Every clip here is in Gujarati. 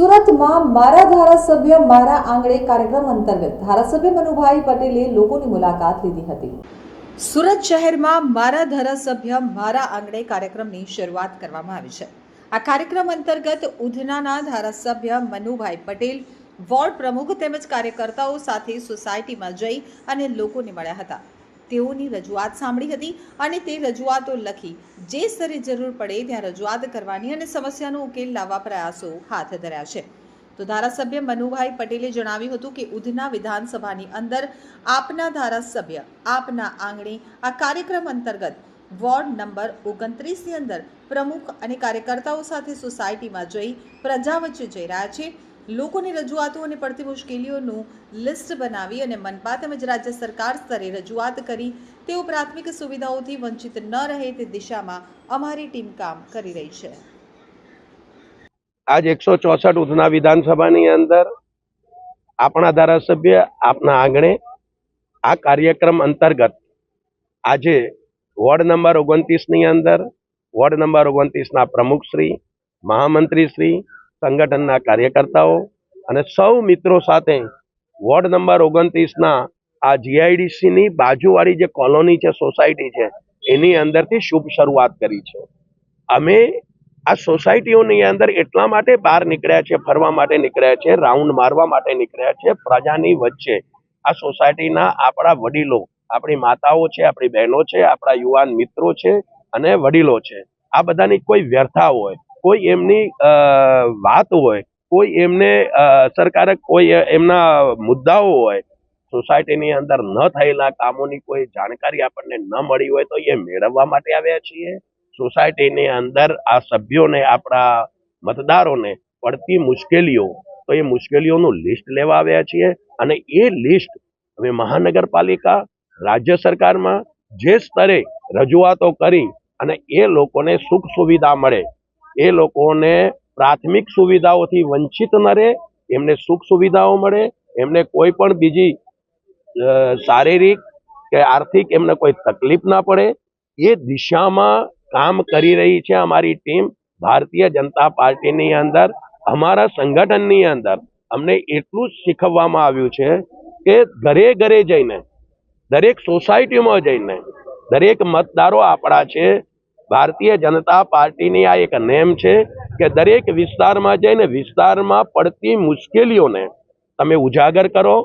સુરતમાં મારા ધારાસભ્ય મારા આંગણે કાર્યક્રમ અંતર્ગત ધારાસભ્ય મનુભાઈ પટેલે લોકોની મુલાકાત લીધી હતી. સુરત શહેરમાં મારા ધારાસભ્ય મારા આંગણે કાર્યક્રમની શરૂઆત કરવામાં આવી છે. આ કાર્યક્રમ અંતર્ગત ઉધનાના ધારાસભ્ય મનુભાઈ પટેલ, વોર્ડ પ્રમુખ તેમજ કાર્યકર્તાઓ સાથે સોસાયટીમાં જઈ અને લોકોને મળ્યા હતા. તેઓની રજૂઆત સાંભળી હતી અને તે રજૂઆતો લખી. જે સ્તરે જરૂર પડે ત્યાં રજૂઆત કરવાની અને સમસ્યાનો ઉકેલ લાવવા પ્રયાસો હાથ ધર્યા છે. તો ધારાસભ્ય મનુભાઈ પટેલે જણાવ્યું હતું કે ઉધના વિધાનસભાની અંદર આપના ધારાસભ્ય, આપના આંગણે આ કાર્યક્રમ અંતર્ગત વોર્ડ નંબર ઓગણત્રીસની અંદર પ્રમુખ અને કાર્યકર્તાઓ સાથે સોસાયટીમાં જઈ પ્રજા વચ્ચે જઈ રહ્યા છે. લોકોની રજૂઆતો અને પડતી મુશ્કેલીઓનું લિસ્ટ બનાવી અને મનપા તેમજ રાજ્ય સરકાર સ્તરે રજૂઆત કરી. તેઓ પ્રાથમિક સુવિધાઓથી વંચિત ન રહે તે દિશામાં અમારી ટીમ કામ કરી રહી છે. આજ એકસો ચોસઠ ઉધના વિધાનસભાની અંદર આપણા ધારાસભ્ય આપના આંગણે આ કાર્યક્રમ અંતર્ગત આજે વોર્ડ નંબર ઓગણત્રીસની અંદર વોર્ડ નંબર ઓગણત્રીસના પ્રમુખશ્રી, મહામંત્રીશ્રી સંગઠનના કાર્યકર્તાઓ અને સૌ મિત્રો સાથે વોર્ડ નંબર ઓગણત્રીસના આ જીઆઈડીસીની બાજુવાળી જે કોલોની છે, સોસાયટી છે, એની અંદરથી શુભ શરૂઆત કરી છે. અમે આ સોસાયટીઓની અંદર એટલા માટે બહાર નીકળ્યા છે, ફરવા માટે નીકળ્યા છે, રાઉન્ડ મારવા માટે નીકળ્યા છે, પ્રજાની વચ્ચે. આ સોસાયટીના આપણા વડીલો, આપણી માતાઓ છે, આપણી બહેનો છે, આપણા યુવાન મિત્રો છે અને વડીલો છે. આ બધાની કોઈ વ્યર્થા હોય. કોઈ એમની વાત હોય કોઈ એમને અ, સરકારે કોઈ એમના મુદ્દાઓ હોય સોસાયટીની અંદર ન થયેલા કામોની કોઈ જાણકારી આપણને ન મળી હોય તો એ મેળવવા માટે આવ્યા છીએ. સોસાયટીની અંદર આ સભ્યોને આપણા મતદારોને પડતી મુશ્કેલીઓ તો એ મુશ્કેલીઓનું લિસ્ટ લેવા આવ્યા છીએ અને એ લિસ્ટ અમે મહાનગરપાલિકા રાજ્ય સરકારમાં જે સ્તરે રજૂઆતો કરી અને એ લોકોને સુખ સુવિધા મળે એ લોકોને પ્રાથમિક સુવિધાઓથી વંચિત ન રહે, એમને સુખ સુવિધાઓ મળે, એમને કોઈ પણ બીજી શારીરિક કે આર્થિક એમને કોઈ તકલીફ ના પડે. એ દિશામાં કામ કરી રહી છે અમારી ટીમ ભારતીય જનતા પાર્ટીની અંદર, અમારા સંગઠનની અંદર. અમને એટલું જ શીખવવામાં આવ્યું છે કે ઘરે ઘરે જઈને, દરેક સોસાયટીમાં જઈને, દરેક મતદારો આપણા છે ભારતીય જનતા પાર્ટીની આ એક નેમ છે કે દરેક વિસ્તારમાં જઈને વિસ્તારમાં પડતી મુશ્કેલીઓને તમે ઉજાગર કરો.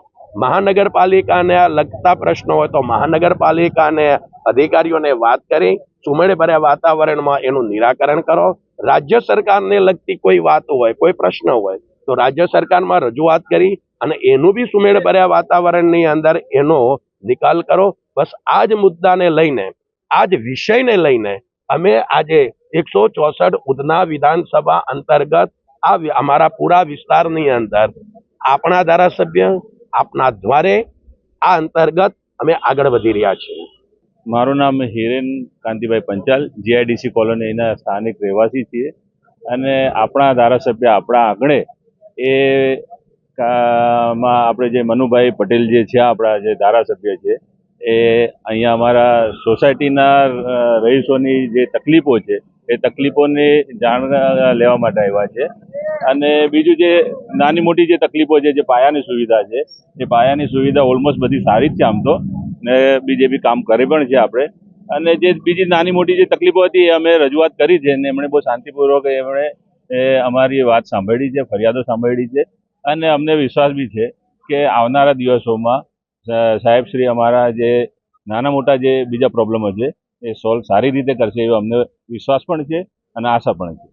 મહાનગરપાલિકાને લગતા પ્રશ્નો હોય તો મહાનગરપાલિકાને અધિકારીઓને વાત કરી, સુમેળભર્યા વાતાવરણમાં એનું નિરાકરણ કરો. રાજ્ય સરકારને લગતી કોઈ વાત હોય, કોઈ પ્રશ્ન હોય તો રાજ્ય સરકારમાં રજૂઆત કરી અને એનું બી સુમેળભર્યા વાતાવરણની અંદર એનો નિકાલ કરો. બસ આ જ મુદ્દાને લઈને, આ જ વિષયને લઈને અમે આજે એકસો ચોસઠ ઉધના વિધાનસભા અંતર્ગત આ અમારા પૂરા વિસ્તારની અંદર આપણા ધારાસભ્ય, આપના દ્વારે આ અંતર્ગત અમે આગળ વધી રહ્યા છીએ. મારું નામ હિરેન કાંતિભાઈ પંચાલ જીઆઈડીસી કોલોનીના સ્થાનિક રહેવાસી છીએ. અને આપણા ધારાસભ્ય આપણા આંગણે એ માં આપણે જે મનુભાઈ પટેલ જે છે, આપણા જે ધારાસભ્ય છે એ અહીંયા અમારા સોસાયટીના રહીશોની જે તકલીફો છે, એ તકલીફોની જાણ લેવા માટે આવ્યા છે. અને બીજું જે નાની મોટી જે તકલીફો છે, જે પાયાની સુવિધા છે, એ પાયાની સુવિધા ઓલમોસ્ટ બધી સારી જ છે આમ તો, ને બીજે બી કામ કરે પણ છે આપણે. અને જે બીજી નાની મોટી જે તકલીફો હતી, એ અમે રજૂઆત કરી છે, ને એમણે બહુ શાંતિપૂર્વક એમણે અમારી વાત સાંભળી છે, ફરિયાદો સાંભળી છે. અને અમને વિશ્વાસ બી છે કે આવનારા દિવસોમાં સ- સાહેબશ્રી અમારા જે નાના મોટા જે બીજા પ્રોબ્લેમો છે, એ સોલ્વ સારી રીતે કરશે એવો અમને વિશ્વાસ પણ છે અને આશા પણ છે.